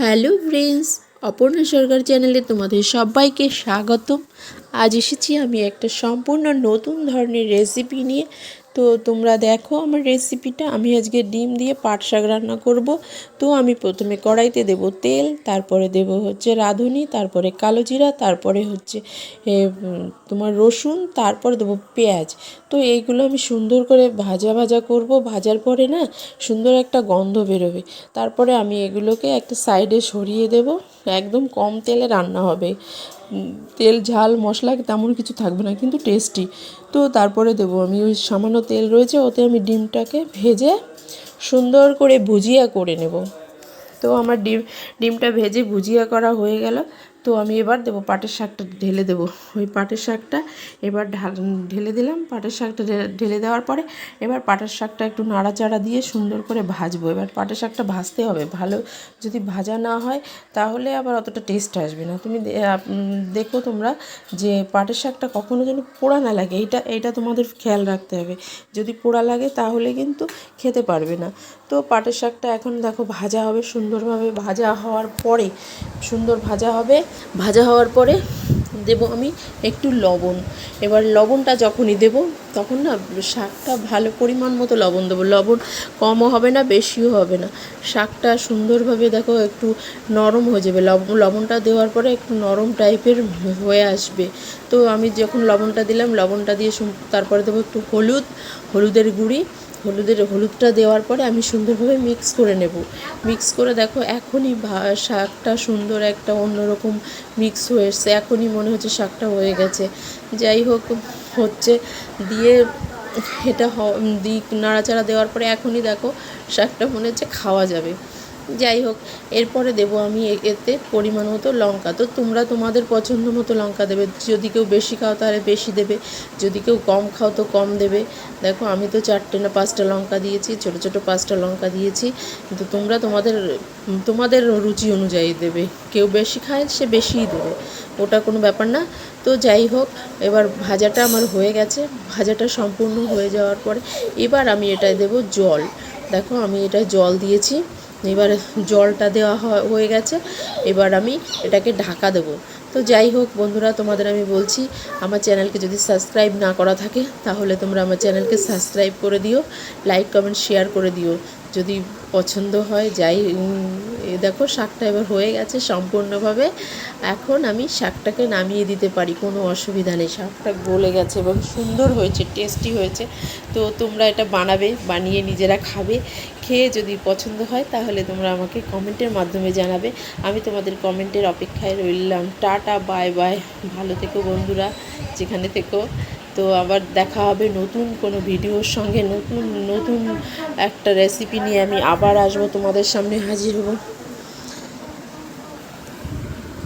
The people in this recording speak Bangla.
হ্যালো ফ্রেন্ডস, অপর্ণা সরকার চ্যানেলে তোমাদের সবাইকে স্বাগতম। আজ এসেছি আমি একটা সম্পূর্ণ নতুন ধরনের রেসিপি নিয়ে। তো তোমরা দেখো আমার রেসিপিটা আমি আজকে ডিম দিয়ে পাট শাক রান্না করব। তো আমি প্রথমে কড়াইতে দেব তেল, তারপরে দেব হচ্ছে রাঁধুনি, তারপরে কালো জিরা, তারপরে হচ্ছে তোমার রসুন, তারপর দেবো পেঁয়াজ। তো এইগুলো আমি সুন্দর করে ভাজা ভাজা করব। ভাজার পরে না সুন্দর একটা গন্ধ বেরোবে। তারপরে আমি এগুলোকে একটা সাইডে সরিয়ে দেব। একদম কম তেলে রান্না হবে। তেল, ঝাল, মশলা তেমন কিছু থাকবে না, কিন্তু টেস্টি তো তারপরে দেবো আমি, ওই সামান্য তেল রয়েছে, ওতে আমি ডিমটাকে ভেজে সুন্দর করে ভুজিয়া করে নেব। তো আমার ডিম, ডিমটা ভেজে ভুজিয়া করা হয়ে গেল। তো আমি এবার দেবো পাটের শাকটা ঢেলে দেবো। ওই পাটের শাকটা এবার ঢাল ঢেলে দিলাম। পাটের শাকটা ঢেলে দেওয়ার পরে এবার পাটের শাকটা একটু নাড়াচাড়া দিয়ে সুন্দর করে ভাজবো। এবার পাটের শাকটা ভাজতে হবে। ভালো যদি ভাজা না হয় তাহলে আবার অতটা টেস্ট আসবে না। তুমি দেখো তোমরা যে পাটের শাকটা কখনো যেন পোড়া না লাগে। এইটা এইটা তোমাদের খেয়াল রাখতে হবে। যদি পোড়া লাগে তাহলে কিন্তু খেতে পারবে না। তো পাটের শাকটা এখন দেখো ভাজা হবে। সুন্দরভাবে ভাজা হওয়ার পরে সুন্দর ভাজা হবে। ভাজা হওয়ার পরে দেবো আমি একটু লবণ। এবার লবণটা যখনই দেব, তখন না শাকটা ভালো পরিমাণ মতো লবণ দেবো। লবণ কমও হবে না, বেশিও হবে না। শাকটা সুন্দরভাবে দেখো একটু নরম হয়ে যাবে। লবণ লবণটা দেওয়ার পরে একটু নরম টাইপের হয়ে আসবে। তো আমি যখন লবণটা দিলাম, লবণটা দিয়ে তারপরে দেবো একটু হলুদ, হলুদের গুঁড়ি হলুদের হলুদটা দেওয়ার পরে আমি সুন্দরভাবে মিক্স করে নেব। মিক্স করে দেখো, এখনই শাকটা সুন্দর একটা অন্যরকম মিক্স হয়ে এসছে। এখনই মনে হচ্ছে শাকটা হয়ে গেছে। যাই হোক, হচ্ছে দিয়ে এটা দিক, নাড়াচাড়া দেওয়ার পরে এখনই দেখো, শাকটা মনে হচ্ছে খাওয়া যাবে। যাই হোক, এরপরে দেবো আমি এতে পরিমাণ মতো লঙ্কা। তো তোমরা তোমাদের পছন্দ মতো লঙ্কা দেবে। যদি কেউ বেশি খাও তাহলে বেশি দেবে। যদি কেউ কম খাও তো কম দেবে। দেখো, আমি তো চারটে না পাঁচটা লঙ্কা দিয়েছি, ছোটো ছোটো পাঁচটা লঙ্কা দিয়েছি। কিন্তু তোমরা তোমাদের তোমাদের রুচি অনুযায়ী দেবে। কেউ বেশি খায়, সে বেশিই দেবে। ওটা কোনো ব্যাপার না। তো যাই হোক, এবার ভাজাটা আমার হয়ে গেছে। ভাজাটা সম্পূর্ণ হয়ে যাওয়ার পরে এবার আমি এটায় দেবো জল। দেখো, আমি এটায় জল দিয়েছি। এবার জলটা দেওয়া হয়ে গেছে। এবার আমি এটাকে ঢাকা দেবো। তো যাই হোক বন্ধুরা, তোমাদের আমি বলছি, আমার চ্যানেলকে যদি সাবস্ক্রাইব না করা থাকে, তাহলে তোমরা আমার চ্যানেলকে সাবস্ক্রাইব করে দিও, লাইক, কমেন্ট, শেয়ার করে দিও। যদি পছন্দ হয়, যাই দেখো শাকটা এবার হয়ে গেছে সম্পূর্ণভাবে। এখন আমি শাকটাকে নামিয়ে দিতে পারি, কোনো অসুবিধা নেই। শাকটা গলে গেছে এবং সুন্দর হয়েছে, টেস্টি হয়েছে। তো তোমরা এটা বানাবে, বানিয়ে নিজেরা খাবে। খেয়ে যদি পছন্দ হয়, তাহলে তোমরা আমাকে কমেন্টের মাধ্যমে জানাবে। আমি তোমাদের কমেন্টের অপেক্ষায় রইলাম। Tata, bye bye. ভালো থেকো বন্ধুরা, যেখানে থেকো। তো আবার দেখা হবে নতুন কোনো ভিডিওর সঙ্গে। নতুন নতুন একটা রেসিপি নিয়ে আমি আবার আসব তোমাদের সামনে হাজির হব।